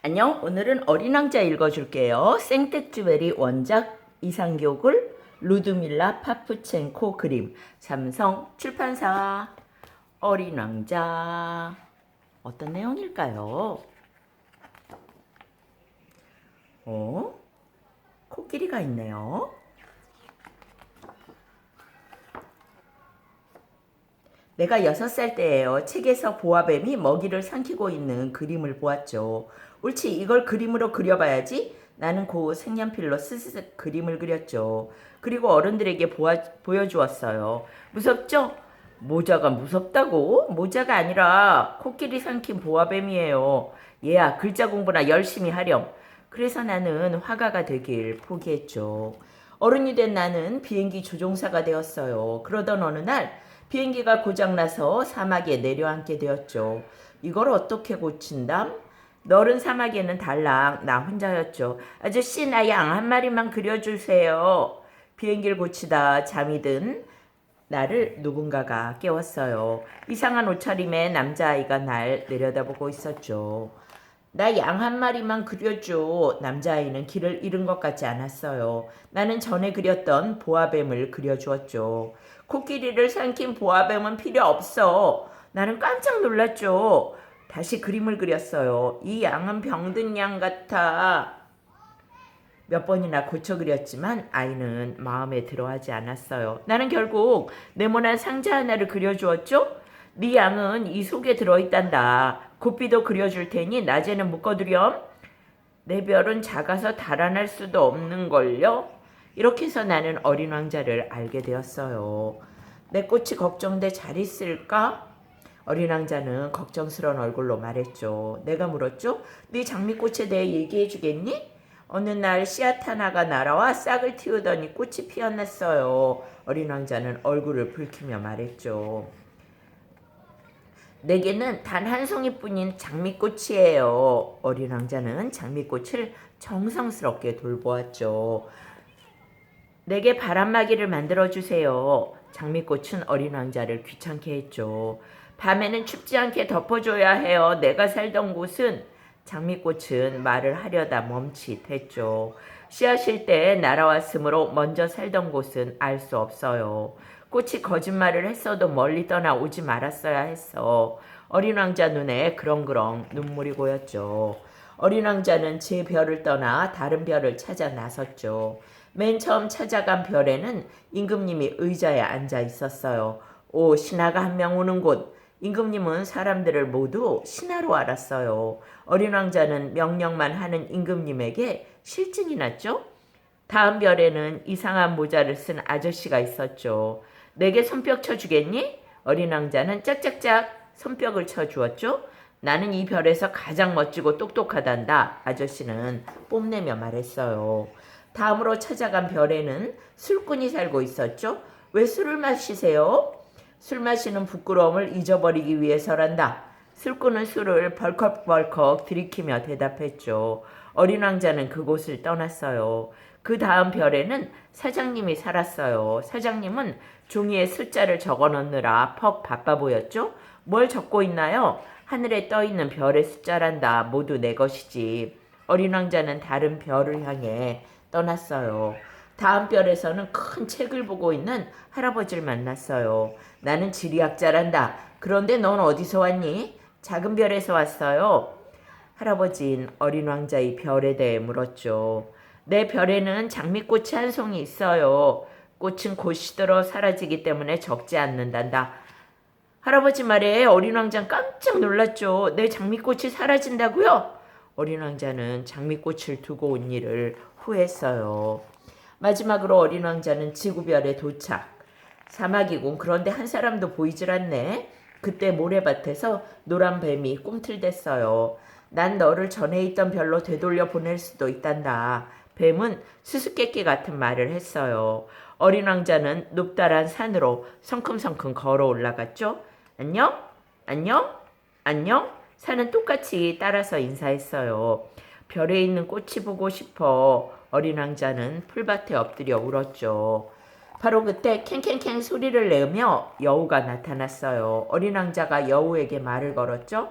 안녕. 오늘은 어린 왕자 읽어줄게요. 생텍쥐베리 원작 이상교글 루드밀라 파프첸코 그림 삼성 출판사 어린 왕자 어떤 내용일까요? 어? 코끼리가 있네요. 내가 여섯 살 때예요. 책에서 보아뱀이 먹이를 삼키고 있는 그림을 보았죠. 옳지, 이걸 그림으로 그려봐야지. 나는 고 색연필로 스스스 그림을 그렸죠. 그리고 어른들에게 보아, 보여주었어요. 무섭죠? 모자가 무섭다고? 모자가 아니라 코끼리 삼킨 보아뱀이에요. 얘야, 글자 공부나 열심히 하렴. 그래서 나는 화가가 되길 포기했죠. 어른이 된 나는 비행기 조종사가 되었어요. 그러던 어느 날 비행기가 고장나서 사막에 내려앉게 되었죠. 이걸 어떻게 고친담? 너른 사막에는 달랑 나 혼자였죠. 아저씨 나 양 한 마리만 그려주세요. 비행기를 고치다 잠이 든 나를 누군가가 깨웠어요. 이상한 옷차림의 남자아이가 날 내려다보고 있었죠. 나 양 한 마리만 그려줘. 남자아이는 길을 잃은 것 같지 않았어요. 나는 전에 그렸던 보아뱀을 그려주었죠. 코끼리를 삼킨 보아뱀은 필요 없어. 나는 깜짝 놀랐죠. 다시 그림을 그렸어요. 이 양은 병든 양 같아. 몇 번이나 고쳐 그렸지만 아이는 마음에 들어하지 않았어요. 나는 결국 네모난 상자 하나를 그려주었죠. 네 양은 이 속에 들어있단다. 고삐도 그려줄 테니 낮에는 묶어두렴. 내 별은 작아서 달아날 수도 없는걸요. 이렇게 해서 나는 어린 왕자를 알게 되었어요. 내 꽃이 걱정돼 잘 있을까? 어린 왕자는 걱정스러운 얼굴로 말했죠. 내가 물었죠. 네 장미꽃에 대해 얘기해 주겠니? 어느 날 씨앗 하나가 날아와 싹을 틔우더니 꽃이 피어났어요. 어린 왕자는 얼굴을 붉히며 말했죠. 내게는 단 한 송이뿐인 장미꽃이에요. 어린 왕자는 장미꽃을 정성스럽게 돌보았죠. 내게 바람막이를 만들어 주세요. 장미꽃은 어린 왕자를 귀찮게 했죠. 밤에는 춥지 않게 덮어줘야 해요. 내가 살던 곳은 장미꽃은 말을 하려다 멈칫했죠. 씨앗일 때 날아왔으므로 먼저 살던 곳은 알 수 없어요. 꽃이 거짓말을 했어도 멀리 떠나 오지 말았어야 했어. 어린 왕자 눈에 그렁그렁 눈물이 고였죠. 어린 왕자는 제 별을 떠나 다른 별을 찾아 나섰죠. 맨 처음 찾아간 별에는 임금님이 의자에 앉아 있었어요. 오, 신하가 한 명 오는 곳. 임금님은 사람들을 모두 신하로 알았어요. 어린 왕자는 명령만 하는 임금님에게 실증이 났죠? 다음 별에는 이상한 모자를 쓴 아저씨가 있었죠. 내게 손뼉 쳐주겠니? 어린 왕자는 짝짝짝 손뼉을 쳐주었죠. 나는 이 별에서 가장 멋지고 똑똑하단다. 아저씨는 뽐내며 말했어요. 다음으로 찾아간 별에는 술꾼이 살고 있었죠. 왜 술을 마시세요? 술 마시는 부끄러움을 잊어버리기 위해서란다. 술꾼은 술을 벌컥벌컥 들이키며 대답했죠. 어린 왕자는 그곳을 떠났어요. 그 다음 별에는 사장님이 살았어요. 사장님은 종이에 숫자를 적어 넣느라 퍽 바빠 보였죠? 뭘 적고 있나요? 하늘에 떠 있는 별의 숫자란다. 모두 내 것이지. 어린 왕자는 다른 별을 향해 떠났어요. 다음 별에서는 큰 책을 보고 있는 할아버지를 만났어요. 나는 지리학자란다. 그런데 넌 어디서 왔니? 작은 별에서 왔어요. 할아버지는 어린 왕자의 별에 대해 물었죠. 내 별에는 장미꽃이 한 송이 있어요. 꽃은 곧 시들어 사라지기 때문에 적지 않는단다. 할아버지 말에 어린 왕자는 깜짝 놀랐죠. 내 장미꽃이 사라진다고요? 어린 왕자는 장미꽃을 두고 온 일을 후회했어요. 마지막으로 어린 왕자는 지구별에 도착. 사막이군. 그런데 한 사람도 보이질 않네. 그때 모래밭에서 노란 뱀이 꿈틀댔어요. 난 너를 전에 있던 별로 되돌려 보낼 수도 있단다. 뱀은 수수께끼 같은 말을 했어요. 어린 왕자는 높다란 산으로 성큼성큼 걸어 올라갔죠. 안녕? 안녕? 안녕? 산은 똑같이 따라서 인사했어요. 별에 있는 꽃이 보고 싶어. 어린 왕자는 풀밭에 엎드려 울었죠. 바로 그때 캥캥캥 소리를 내며 여우가 나타났어요. 어린 왕자가 여우에게 말을 걸었죠.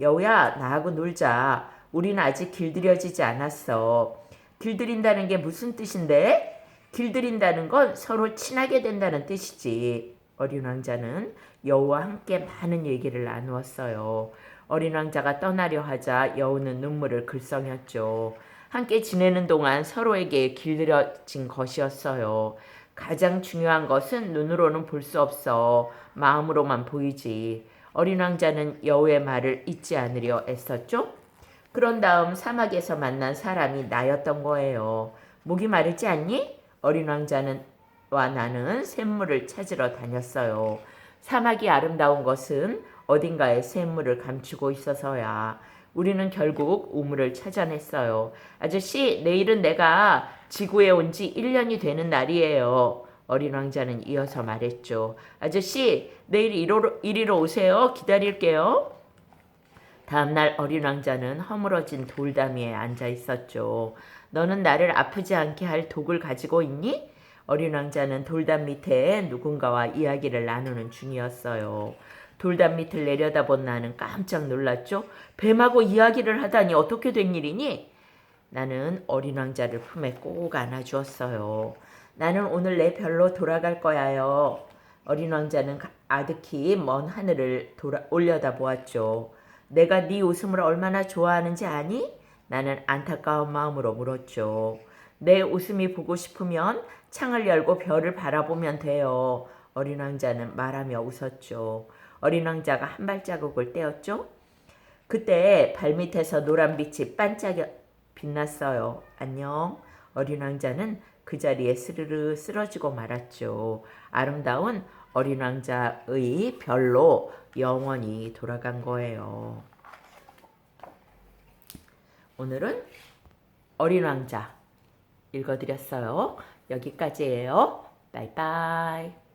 여우야, 나하고 놀자. 우리는 아직 길들여지지 않았어. 길들인다는 게 무슨 뜻인데? 길들인다는 건 서로 친하게 된다는 뜻이지. 어린 왕자는 여우와 함께 많은 얘기를 나누었어요. 어린 왕자가 떠나려 하자 여우는 눈물을 글썽였죠. 함께 지내는 동안 서로에게 길들여진 것이었어요. 가장 중요한 것은 눈으로는 볼 수 없어. 마음으로만 보이지. 어린 왕자는 여우의 말을 잊지 않으려 애썼죠. 그런 다음 사막에서 만난 사람이 나였던 거예요. 목이 마르지 않니? 어린 왕자는 와 나는 샘물을 찾으러 다녔어요. 사막이 아름다운 것은 어딘가에 샘물을 감추고 있어서야. 우리는 결국 우물을 찾아냈어요. 아저씨, 내일은 내가 지구에 온 지 1년이 되는 날이에요. 어린 왕자는 이어서 말했죠. 아저씨, 내일 이리로, 이리로 오세요. 기다릴게요. 다음날 어린 왕자는 허물어진 돌담 위에 앉아 있었죠. 너는 나를 아프지 않게 할 독을 가지고 있니? 어린 왕자는 돌담 밑에 누군가와 이야기를 나누는 중이었어요. 돌담 밑을 내려다본 나는 깜짝 놀랐죠. 뱀하고 이야기를 하다니 어떻게 된 일이니? 나는 어린 왕자를 품에 꼭 안아주었어요. 나는 오늘 내 별로 돌아갈 거야요. 어린 왕자는 가- 아득히 먼 하늘을 돌아, 올려다 보았죠. 내가 네 웃음을 얼마나 좋아하는지 아니? 나는 안타까운 마음으로 물었죠. 내 웃음이 보고 싶으면 창을 열고 별을 바라보면 돼요. 어린 왕자는 말하며 웃었죠. 어린 왕자가 한 발자국을 떼었죠. 그때 발밑에서 노란 빛이 반짝여 빛났어요. 안녕. 어린 왕자는 그 자리에 스르르 쓰러지고 말았죠. 아름다운 어린 왕자의 별로 영원히 돌아간 거예요. 오늘은 어린 왕자 읽어드렸어요. 여기까지예요. 바이바이.